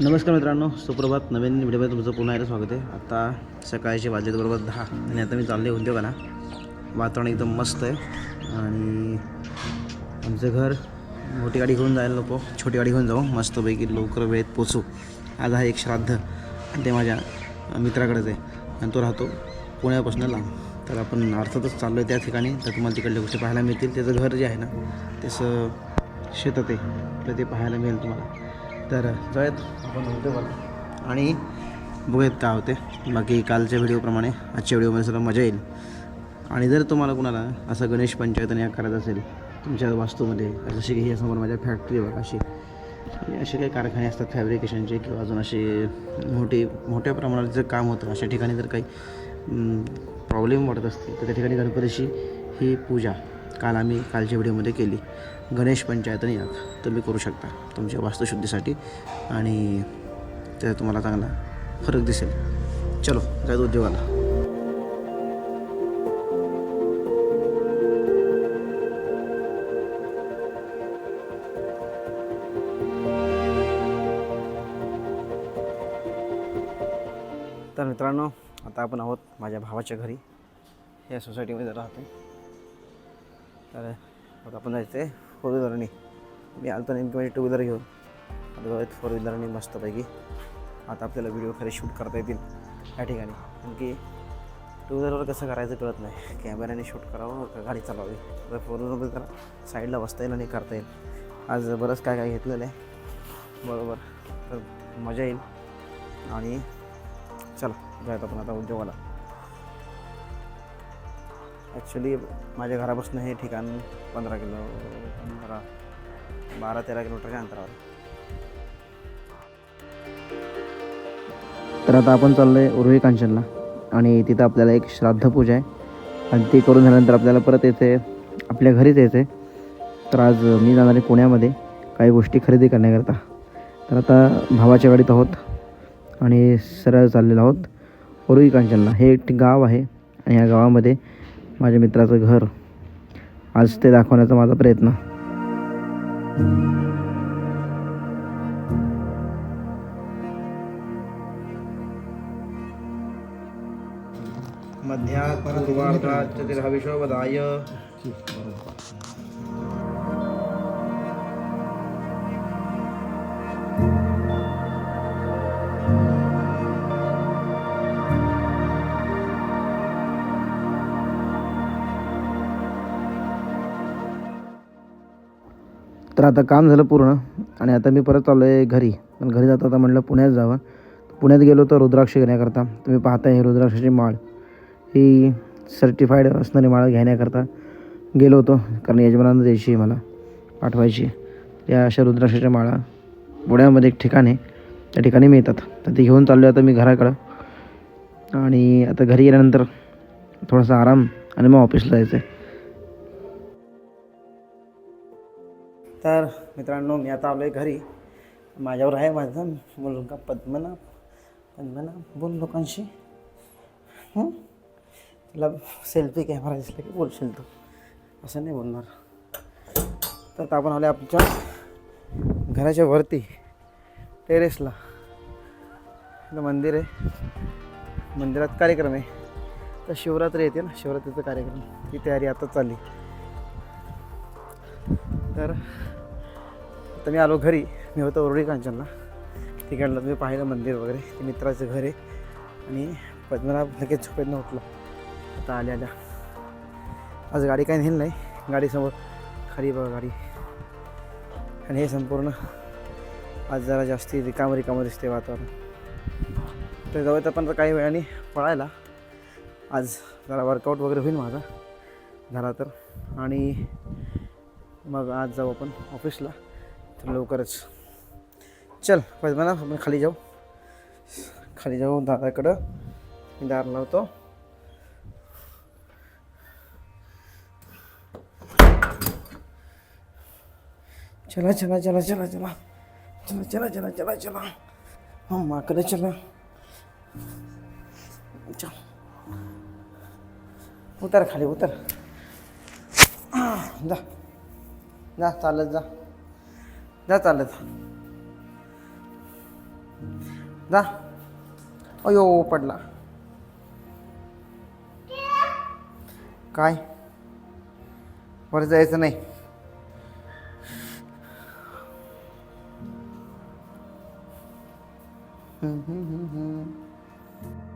नमस्कार मित्रांनो सुप्रभात. नवीन व्हिडिओमध्ये तुमचं पुन्हा एकदा स्वागत आहे. आता सकाळचे वाजेत बरोबर दहा आणि आता मी चालले उद्योगाला. वातावरण एकदम मस्त आहे. आणि आमचं घर मोठी गाडी घेऊन जायला नको. छोटी गाडी घेऊन जाऊ. मस्तपैकी लवकर वेळेत पोचू आज हा एक श्राद्ध. ते माझ्या मित्राकडेच आहे. आणि तो राहतो पुण्यापासून लांब. तर आपण अर्थातच चाललो आहे त्या ठिकाणी. तर तुम्हाला तिकडल्या गोष्टी पाहायला मिळतील. त्याचं घर जे आहे ना त्याचं शेतात आहे. तर ते पाहायला मिळेल तुम्हाला. तर जाऊयात आपण उद्योगाला आणि बघूयात काय होते बाकी कालच्या व्हिडिओप्रमाणे आजच्या व्हिडिओमध्ये सुद्धा मजा येईल. आणि जर तुम्हाला कुणाला असं गणेश पंचायतने करायचं असेल तुमच्या वास्तूमध्ये जसे की समोर माझ्या फॅक्टरी बघा अशी. असे काही कारखाने असतात फॅब्रिकेशनचे किंवा अजून असे मोठे मोठ्या प्रमाणात जर काम होतं अशा ठिकाणी जर काही प्रॉब्लेम वाटत असतील तर त्या ठिकाणी गणपतीची ही पूजा काल आम्ही कालच्या व्हिडिओमध्ये केली. गणेश पंचायतने याग तुम्ही करू शकता तुमच्या वास्तुशुद्धीसाठी आणि त्याचा तुम्हाला चांगला फरक दिसेल. चलो जायचं उद्योगाला. तर मित्रांनो आता आपण आहोत माझ्या भावाच्या घरी. या सोसायटीमध्ये राहतो तर मग आपण जायचं आहे फोर व्हीलरनी मी आलो तर नेमकी माझी टू व्हीलर घेऊन. आता फोर व्हीलरनी मस्तपैकी आता आपल्याला व्हिडिओ खरे शूट करता येतील. या ठिकाणी. कारण की टू व्हीलरवर कसं करायचं कळत नाही. कॅमेऱ्याने शूट करावं का गाडी चालवावी? तर फोर व्हीलरमध्ये त्याला साईडला बसता येईल आणि करता येईल. आज बरंच काय काय घेतलेलं आहे. बरोबर. तर मजा येईल. आणि चला. जायचं आपण आता उद्योगाला. ॲक्च्युली माझ्या घरापासून हे ठिकाण पंधरा किलो पंधरा बारा तेरा किलोमीटरच्या अंतरावर. तर आता आपण चाललो आहे उर्वी कांचनला आणि तिथं आपल्याला एक श्राद्ध पूजा आहे. आणि ती करून झाल्यानंतर आपल्याला परत येते आपल्या घरीच यायचं तर आज मी जाणार आहे पुण्यामध्ये काही गोष्टी खरेदी करण्याकरता. तर आता भावाच्या गाडीत आहोत आणि सरळ चाललेलो आहोत. उर्वी कांचनला. हे एक गाव आहे आणि या गावामध्ये माझ्या मित्राचं घर. आज ते दाखवण्याचा माझा प्रयत्न. मध्या पूर्वार्धात तर आता काम झालं पूर्ण आणि आता मी परत चाललो आहे घरी. पण घरी जाता आता म्हटलं पुण्यात जावं. पुण्यात गेलो तर रुद्राक्ष घेण्याकरता. तुम्ही पाहताय हे रुद्राक्षाची माळ. ही सर्टिफाईड असणारी माळ घेण्याकरता गेलो होतो. कारण यजमानानं द्यायची मला. पाठवायची या अशा रुद्राक्षाच्या माळा पुण्यामध्ये एक ठिकाण आहे. त्या ठिकाणी मिळतात. तर ती घेऊन चाललो आता मी घराकडं. आणि आता घरी गेल्यानंतर थोडासा आराम आणि मग ऑफिसला जायचं आहे तर मित्रांनो मी आता आलो आहे घरी. माझ्यावर आहे माझा मुलगा पद्मनाभ पद्मनाभ बोल लोकांशी. तुला सेल्फी कॅमेरा दिसला की बोलशील तू? असं नाही बोलणार. तर आपण आले आमच्या घराच्या वरती टेरेसला मंदिर आहे. मंदिरात कार्यक्रम आहे. तर शिवरात्री येते ना शिवरात्रीचा कार्यक्रम. ती तयारी आता चालली. तर आता मी आलो घरी. मी होतो ओरडी कांचनला. तिकडलं तुम्ही पाहिलं मंदिर वगैरे. ते मित्राचं घर आहे. आणि पद्मनाभ लगेच झोपेतनं उठलो. आता आल्या आल्या. आज गाडी काही नेली नाही. गाडीसमोर खाली बघा गाडी. आणि हे संपूर्ण आज जरा जास्ती रिकामं रिकामं दिसते वातावरण. तर जाऊयात आपण तर काही वेळाने पळायला. आज जरा वर्कआउट वगैरे होईल माझा. झाला तर. आणि मग आज जाऊ आपण ऑफिसला तर लवकरच चल पाहिजे मला आपण खाली जाऊ खाली जाऊ दादाकडं मी दार लावतो चला चला चला चला चला। चला चला चला चला चला। माकडे चला। चल। उतर खाली उतर। जा। जा चालत जा। जा चालत. जा. अयो पडला. काय? वर जायचं नाही. हम्म, हम्म, हम्म, हम्म.